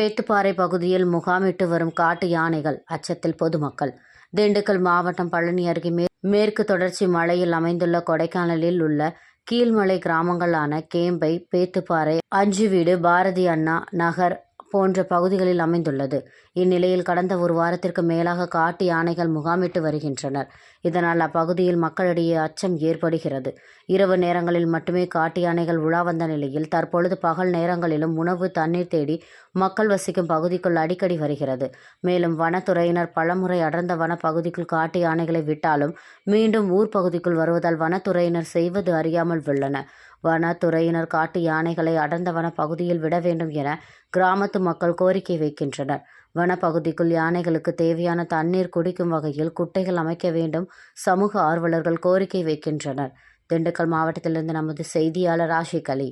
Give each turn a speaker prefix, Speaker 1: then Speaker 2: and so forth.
Speaker 1: பேத்துப்பாறை பகுதியில் முகாமிட்டு வரும் காட்டு யானைகள் அச்சத்தில் பொதுமக்கள். திண்டுக்கல் மாவட்டம் பழனி அருகே மே- மேற்கு தொடர்ச்சி மலையில் அமைந்துள்ள கொடைக்கானலில் உள்ள கீழ்மலை கிராமங்களான கேம்பை பேத்துப்பாறை அஞ்சுவீடு பாரதி அண்ணா நகர் போன்ற பகுதிகளில் அமைந்துள்ளது. இந்நிலையில் கடந்த ஒரு வாரத்திற்கு மேலாக காட்டு யானைகள் முகாமிட்டு வருகின்றனர். இதனால் அப்பகுதியில் மக்களிடையே அச்சம் ஏற்படுகிறது. இரவு நேரங்களில் மட்டுமே காட்டு யானைகள் உலா வந்த நிலையில் தற்பொழுது பகல் நேரங்களிலும் உணவு தண்ணீர் தேடி மக்கள் வசிக்கும் பகுதிக்குள் அடிக்கடி வருகிறது. மேலும் வனத்துறையினர் பலமுறை அடர்ந்த வன பகுதிக்குள் காட்டு யானைகளை விட்டாலும் மீண்டும் ஊர் பகுதிக்குள் வருவதால் வனத்துறையினர் செய்வது அறியாமல் உள்ளன வனத்துறையினர் காட்டு யானைகளை அடர்ந்த வன பகுதியில் விட வேண்டும் என கிராமத்து மக்கள் கோரிக்கை வைக்கின்றனர். வனப்பகுதிக்குள் யானைகளுக்கு தேவையான தண்ணீர் குடிக்கும் வகையில் குட்டைகள் அமைக்க வேண்டும் சமூக ஆர்வலர்கள் கோரிக்கை வைக்கின்றனர். திண்டுக்கல் மாவட்டத்திலிருந்து நமது செய்தியாளர் ஆஷிக் அலி